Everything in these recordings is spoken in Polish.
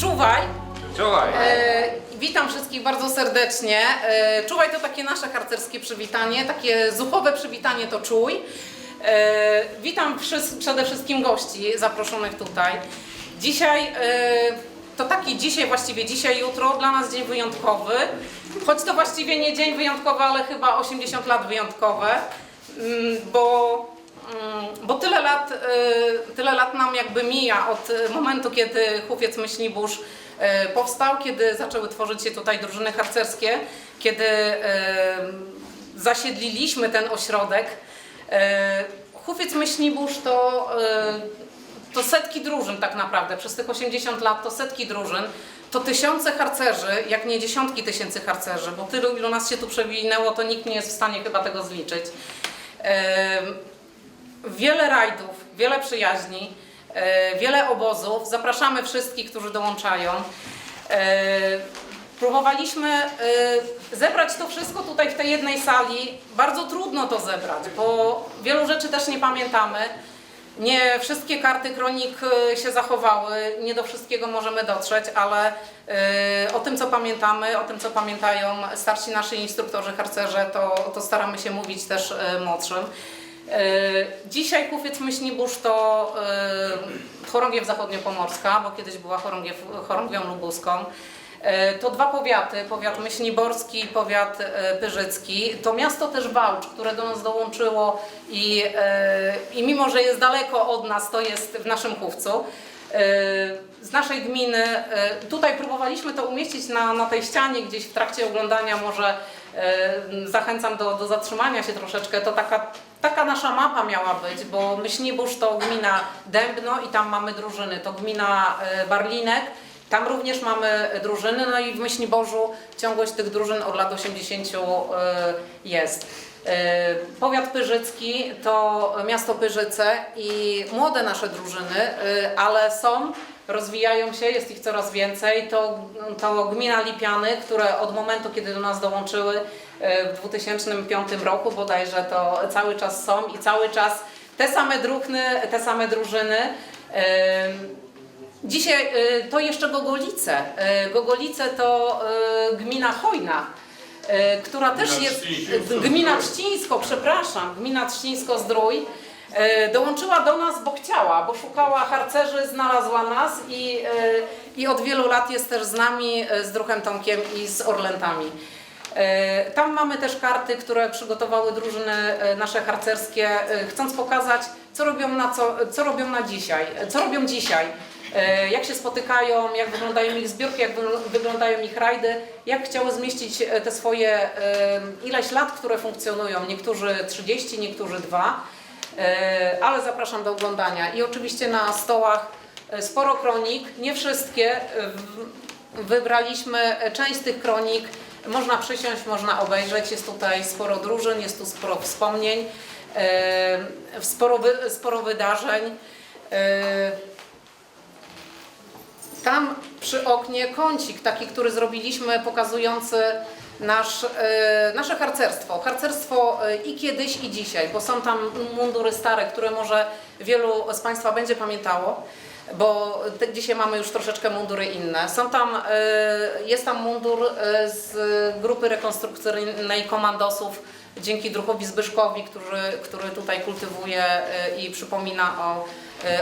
Czuwaj! E, witam wszystkich bardzo serdecznie. E, czuwaj to takie nasze harcerskie przywitanie, takie zuchowe przywitanie to czuj. E, witam wszys- przede wszystkim gości zaproszonych tutaj. Dzisiaj, e, to taki dzisiaj, właściwie dzisiaj, jutro, dla nas dzień wyjątkowy. Choć to właściwie nie dzień wyjątkowy, ale chyba 80 lat wyjątkowe, mm, bo Bo tyle lat, y, tyle lat nam jakby mija od y, momentu, kiedy Hufiec Myślibórz y, powstał, kiedy zaczęły tworzyć się tutaj drużyny harcerskie, kiedy zasiedliliśmy ten ośrodek. Hufiec Myślibórz to, to setki drużyn tak naprawdę, przez tych 80 lat to setki drużyn, to tysiące harcerzy, jak nie dziesiątki tysięcy harcerzy, bo tylu ilu nas się tu przewinęło, to nikt nie jest w stanie chyba tego zliczyć. Wiele rajdów, wiele przyjaźni, e, wiele obozów. Zapraszamy wszystkich, którzy dołączają. E, Próbowaliśmy e, zebrać to wszystko tutaj w tej jednej sali. Bardzo trudno to zebrać, bo wielu rzeczy też nie pamiętamy. Nie wszystkie karty kronik się zachowały, nie do wszystkiego możemy dotrzeć, ale o tym, co pamiętamy, o tym, co pamiętają starsi nasi instruktorzy harcerze, to, to staramy się mówić też młodszym. E, Dzisiaj Kufiec Myślibórz to e, chorągiew zachodniopomorska, bo kiedyś była chorągiew, chorągwią lubuską. E, To dwa powiaty, powiat myśliborski i powiat pyrzycki. To miasto też Wałcz, które do nas dołączyło i, i mimo, że jest daleko od nas, to jest w naszym chówcu. E, Z naszej gminy, tutaj próbowaliśmy to umieścić na, na tej ścianie gdzieś w trakcie oglądania, może zachęcam do, do zatrzymania się troszeczkę, to taka, taka nasza mapa miała być, bo Myślibórz to gmina Dębno i tam mamy drużyny, to gmina e, Barlinek, tam również mamy drużyny, no i w Myśliborzu ciągłość tych drużyn od lat 80 e, jest. E, Powiat Pyrzycki to miasto Pyrzyce i młode nasze drużyny, ale są, rozwijają się, jest ich coraz więcej. To, to gmina Lipiany, które od momentu, kiedy do nas dołączyły e, w 2005 roku bodajże, to cały czas są i cały czas te same druchny, te same drużyny. E, Dzisiaj y, to jeszcze Gogolice. Gogolice to gmina Hojna, która też jest. Gmina Trzcińsko, przepraszam, gmina Trzcińsko-Zdrój. Y, Dołączyła do nas, bo chciała, bo szukała harcerzy, znalazła nas i, y, i od wielu lat jest też z nami, y, z Druchem Tomkiem i z Orlentami. E, Tam mamy też karty, które przygotowały drużyny e, nasze harcerskie, e, chcąc pokazać, co robią na, co, co robią na dzisiaj, e, co robią dzisiaj, e, jak się spotykają, jak wyglądają ich zbiórki, jak wy- wyglądają ich rajdy, jak chciały zmieścić e, te swoje e, ileś lat, które funkcjonują, niektórzy 30, niektórzy 2, E, ale zapraszam do oglądania. I oczywiście na stołach e, sporo kronik, nie wszystkie, e, wybraliśmy e, część tych kronik, można przysiąść, można obejrzeć, jest tutaj sporo drużyn, jest tu sporo wspomnień, e, sporo, wy, sporo wydarzeń. E, Tam przy oknie kącik taki, który zrobiliśmy, pokazujący nasz, e, nasze harcerstwo. Harcerstwo e, i kiedyś, i dzisiaj, bo są tam mundury stare, które może wielu z Państwa będzie pamiętało, bo dzisiaj mamy już troszeczkę mundury inne. Są tam, e, jest tam mundur z grupy rekonstrukcyjnej komandosów dzięki druhowi Zbyszkowi, który, który tutaj kultywuje i przypomina o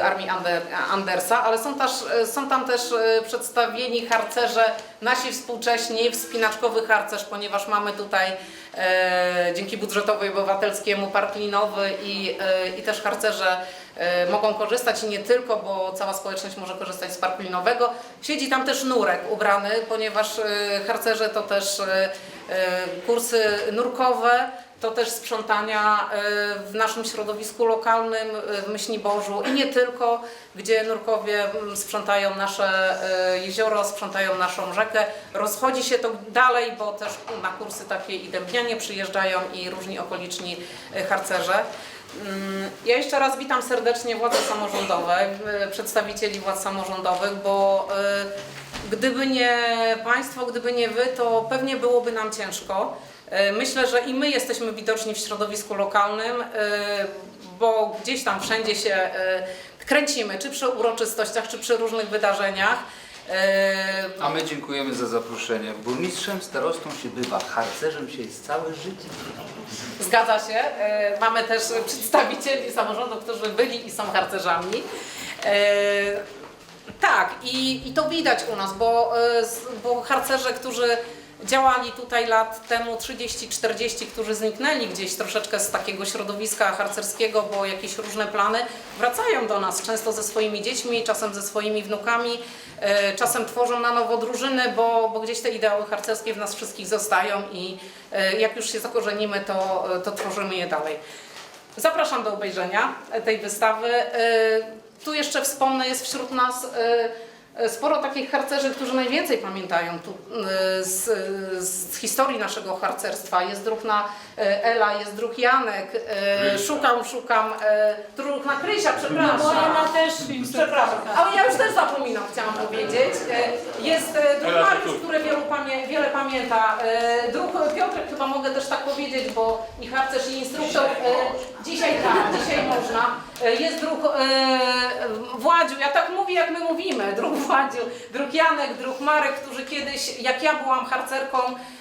armii Ander, Andersa, ale są, e, są tam też e, przedstawieni harcerze, nasi współcześni, wspinaczkowy harcerz, ponieważ mamy tutaj e, dzięki budżetowi obywatelskiemu park linowy i, e, i też harcerze e, mogą korzystać i nie tylko, bo cała społeczność może korzystać z parku linowego. Siedzi tam też nurek ubrany, ponieważ e, harcerze to też e, e, kursy nurkowe, to też sprzątania e, w naszym środowisku lokalnym, e, w Myśliborzu i nie tylko, gdzie nurkowie mm, sprzątają nasze e, jezioro, sprzątają naszą rzekę. Rozchodzi się to dalej, bo też na kursy takie i dębnianie przyjeżdżają i różni okoliczni harcerze. Mm, Ja jeszcze raz witam serdecznie władze samorządowe, przedstawicieli władz samorządowych, bo gdyby nie Państwo, gdyby nie Wy, to pewnie byłoby nam ciężko. E, Myślę, że i my jesteśmy widoczni w środowisku lokalnym, e, bo gdzieś tam wszędzie się e, kręcimy, czy przy uroczystościach, czy przy różnych wydarzeniach. A my dziękujemy za zaproszenie. Burmistrzem, starostą się bywa, harcerzem się jest całe życie. Zgadza się. Mamy też przedstawicieli samorządu, którzy byli i są harcerzami. Tak, i, i to widać u nas, bo, bo harcerze, którzy działali tutaj lat temu 30-40, którzy zniknęli gdzieś troszeczkę z takiego środowiska harcerskiego, bo jakieś różne plany, wracają do nas często ze swoimi dziećmi, czasem ze swoimi wnukami, e, czasem tworzą na nowo drużyny, bo, bo gdzieś te ideały harcerskie w nas wszystkich zostają i e, jak już się zakorzenimy, to, to tworzymy je dalej. Zapraszam do obejrzenia tej wystawy. E, Tu jeszcze wspomnę, jest wśród nas e, e, sporo takich harcerzy, którzy najwięcej pamiętają tu, e, z, z historii naszego harcerstwa. Jest druh na e, Ela, jest druh Janek, e, szukam, szukam, e, druh na Krysia, przepraszam. Moja też Przepraszam, ale ja już też zapominam, chciałam powiedzieć. E, Jest e, druh Mariusz, który wielu pamię wiele pamięta. E, Druh Piotrek, chyba mogę też tak powiedzieć, bo i harcerz i instruktor. E, Dzisiaj tak, dzisiaj można. E, Jest druh e, Władziu, ja tak mówię jak my mówimy, druh Władziu, druh Janek, druh Marek, którzy kiedyś, jak ja byłam harcerką,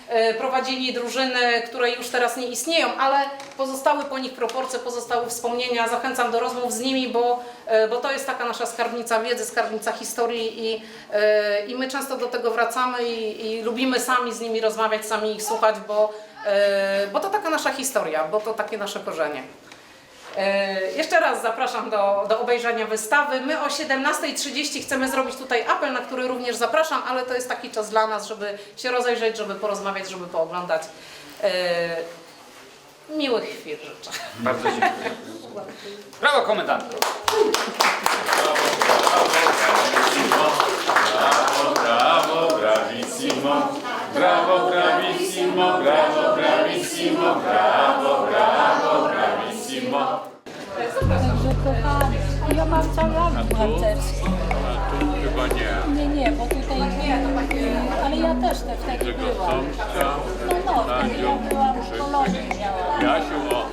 e, prowadzili drużyny, które już teraz nie istnieją, ale pozostały po nich proporcje, pozostały wspomnienia. Zachęcam do rozmów z nimi, bo, e, bo to jest taka nasza skarbnica wiedzy, skarbnica historii i, e, i my często do tego wracamy i, i lubimy sami z nimi rozmawiać, sami ich słuchać, bo, e, bo to taka nasza historia, bo to takie nasze korzenie. E, Jeszcze raz zapraszam do, do obejrzenia wystawy. My o 17.30 chcemy zrobić tutaj apel, na który również zapraszam, ale to jest taki czas dla nas, żeby się rozejrzeć, żeby porozmawiać, żeby pooglądać. E, Miłych chwil życzę. Bardzo dziękuję. Brawo komendantko. Bravo, bravissimo, bravo, bravissimo, bravo, bravissimo, bravo, bravo, bravissimo. Że kochany. A ja mam album harcerski. A tu chyba nie. Nie, nie, bo tutaj nie, ale ja też te wtedy byłam. Tomska, No, no, wtedy ja byłam w Polonii miałam. Jasiu, o.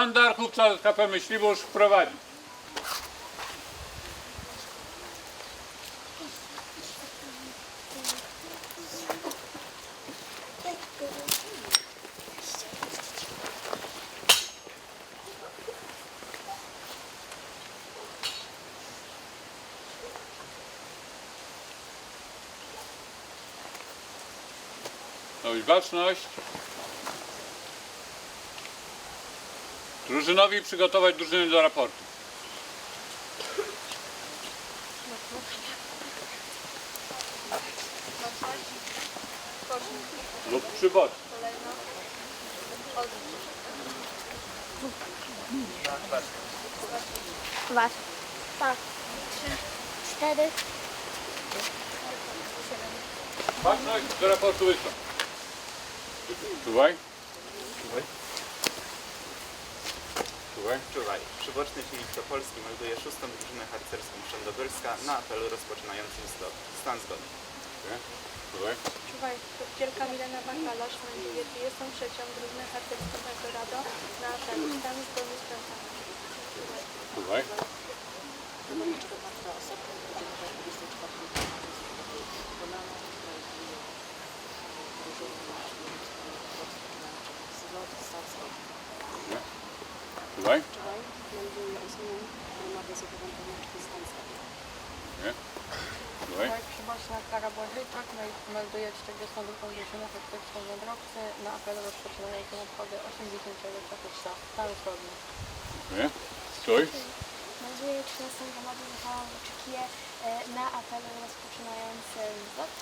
Sztandar z KP Myśliwóż prowadzi. No i baczność. Drużynowi przygotować drużynę do raportu. Lub przybocz. Dwa, dwa, trzy, cztery, Baczność do raportu wysłał. Czuwaj. Czuwaj. Czuwaj. Przyboczny Filip Topolski melduje szóstą drużynę harcerską Szandobylska na apelu rozpoczynającym zlot. Stan zgodny. Czuwaj. Czuwaj, wielka Milena Bakalarz melduje 23. drużynę harcerską Eldorado na apelu. Stan zgodny z pracami. Czuwaj. Czuwaj. Nie. Czuwaj. Przyboczna Kara Błażejczak melduje 42. drużynę harcerską Wędrowcy na apel rozpoczynającym obchody 80-lecia Huczta. Stan zgodny. Nie. Stój. melduje 13 gromady Michała Wyczekiję na apelu rozpoczynającym zlot.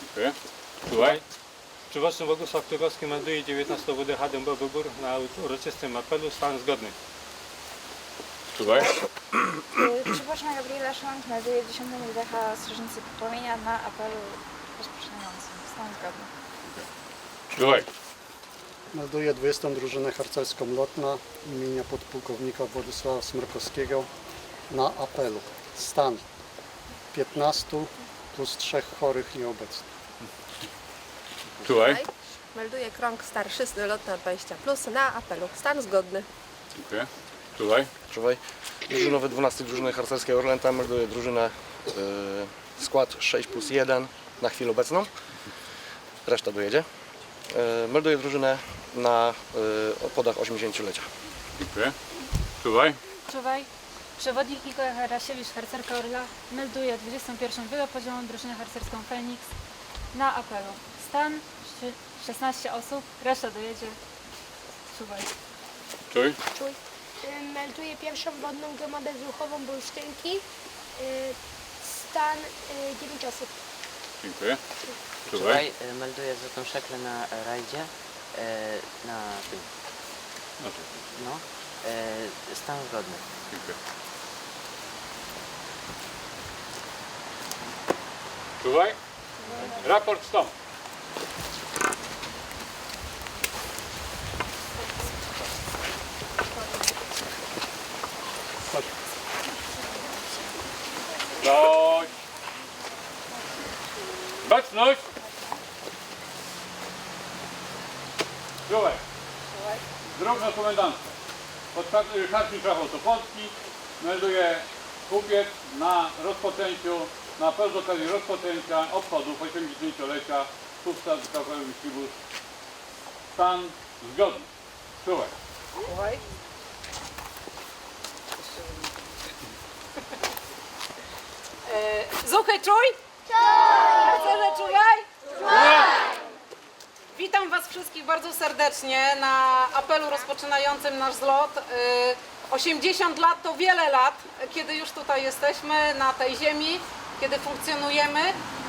Dziękuję. Przywoźny Bogusław Turowski melduje 19 WDH Dębowy Wybór na uroczystym apelu stan zgodny. Czuwaj. Przyboczna Gabriela Szlank melduje 10. wydecha Strażnicy Płomienia na apelu rozpoczynającym. Stan zgodny. Czuwaj. Melduję 20. drużynę harcerską Lotna imienia podpułkownika Władysława Smrkowskiego na apelu. Stan 15 plus 3 chorych nieobecnych. Czuwaj. Melduje krąg starszy z lotna 20 plus na apelu. Stan zgodny. Dziękuję. Czuwaj. Czuwaj. Drużynowy 12 drużyny harcerskiej Orlęta melduje drużynę y, skład 6 plus 1 na chwilę obecną. Reszta dojedzie. Y, melduje drużynę na y, obchodach 80-lecia. Dziękuję. Czuwaj. Czuwaj. Przewodnik Nikola Harasiewicz, harcerka Orla, melduje 21. wielopoziomą drużynę harcerską Feniks na apelu. Stan szy- 16 osób, reszta dojedzie. Czuwaj. Czuj. Czuj. Melduje pierwszą wodną gromadę zruchową Bursztynki. Stan 9 osób. Dziękuję. Czuwaj. Czuwaj, y, melduję złotą szeklę na e, rajdzie, e, na tym, No no, e, stan zgodny. dziękuję. Czuwaj. Raport stąd. Dość. Baczność. Czuwaj. Drobna komendantka. Hartwig Rafał Topolski melduje kupiec na rozpoczęciu, na apel z okazji rozpoczęcia obchodów 80-lecia Pusta z Kawałem Myśliwóz. Stan zgodny. Czuwaj. Czuwaj. E, Zuchy, czuj! Harcerze, czuwaj! Witam Was wszystkich bardzo serdecznie na apelu rozpoczynającym nasz zlot. Y, 80 lat to wiele lat, kiedy już tutaj jesteśmy na tej ziemi, kiedy funkcjonujemy.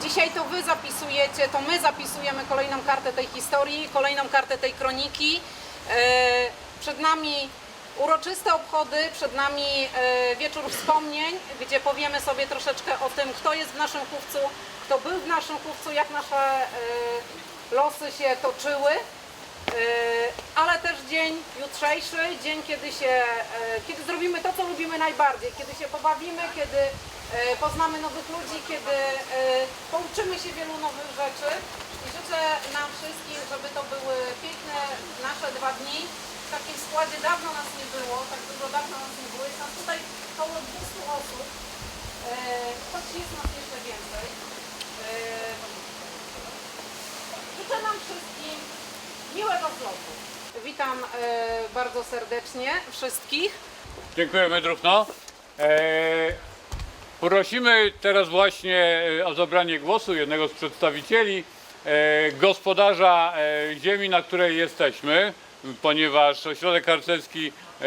Dzisiaj to Wy zapisujecie, to my zapisujemy kolejną kartę tej historii, kolejną kartę tej kroniki. Y, Przed nami uroczyste obchody, przed nami e, wieczór wspomnień, gdzie powiemy sobie troszeczkę o tym, kto jest w naszym chówcu, kto był w naszym chówcu, jak nasze losy się toczyły. E, Ale też dzień jutrzejszy, dzień, kiedy się, e, kiedy zrobimy to, co lubimy najbardziej, kiedy się pobawimy, kiedy e, poznamy nowych ludzi, kiedy pouczymy się wielu nowych rzeczy. I życzę nam wszystkim, żeby to były piękne nasze dwa dni. W takim składzie dawno nas nie było, tak dużo dawno nas nie było. Jest nas tutaj około 200 osób, choć jest nas jeszcze więcej. E, życzę nam wszystkim miłego. Witam e, bardzo serdecznie wszystkich. Dziękujemy Druchno. E, prosimy teraz właśnie e, o zabranie głosu jednego z przedstawicieli e, gospodarza e, ziemi, na której jesteśmy, ponieważ ośrodek harcerski e,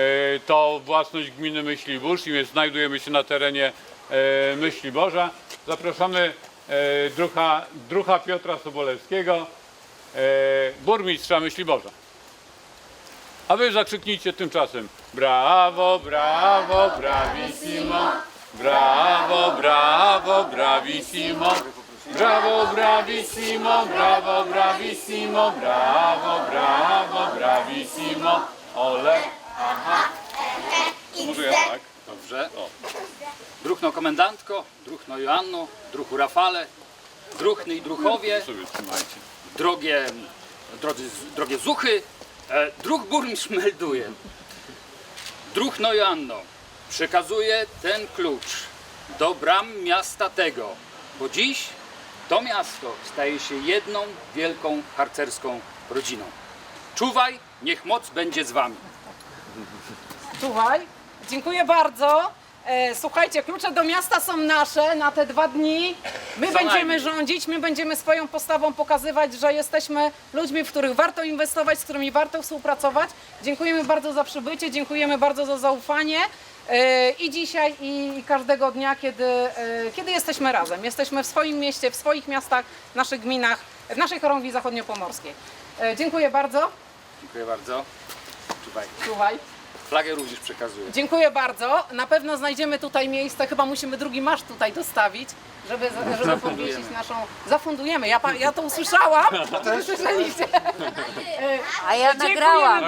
to własność gminy Myślibórz i my znajdujemy się na terenie e, Myśliborza. Zapraszamy e, drucha, drucha Piotra Sobolewskiego, burmistrza Myśliborza. A wy zakrzyknijcie tymczasem. Brawo, brawo, bravissimo Brawo, brawo, bravissimo Brawo, bravissimo, brawo, bravissimo Brawo, brawo, bravissimo Ole, aha. Może ja tak? Dobrze. O. Druchno komendantko, druchno Joanno, druchu Rafale, druchny i druchowie, sobie trzymajcie drogie, drodzy, drogie zuchy, e, druh burmistrz melduje. Druchno Joanno, przekazuje ten klucz do bram miasta tego, bo dziś to miasto staje się jedną wielką harcerską rodziną. Czuwaj, niech moc będzie z wami. Czuwaj. Dziękuję bardzo. E, Słuchajcie, klucze do miasta są nasze na te dwa dni. My będziemy rządzić, my będziemy swoją postawą pokazywać, że jesteśmy ludźmi, w których warto inwestować, z którymi warto współpracować. Dziękujemy bardzo za przybycie, dziękujemy bardzo za zaufanie. E, I dzisiaj, i każdego dnia, kiedy, e, kiedy jesteśmy razem. Jesteśmy w swoim mieście, w swoich miastach, w naszych gminach, w naszej chorągwi zachodniopomorskiej. E, Dziękuję bardzo. Dziękuję bardzo. Czuwaj. Czuwaj. Flagę również przekazuję. Dziękuję bardzo. Na pewno znajdziemy tutaj miejsce. Chyba musimy drugi masz tutaj dostawić, żeby, żeby powiesić naszą... Zafundujemy. Ja, ja to usłyszałam. A ja Dziękujemy nagrałam.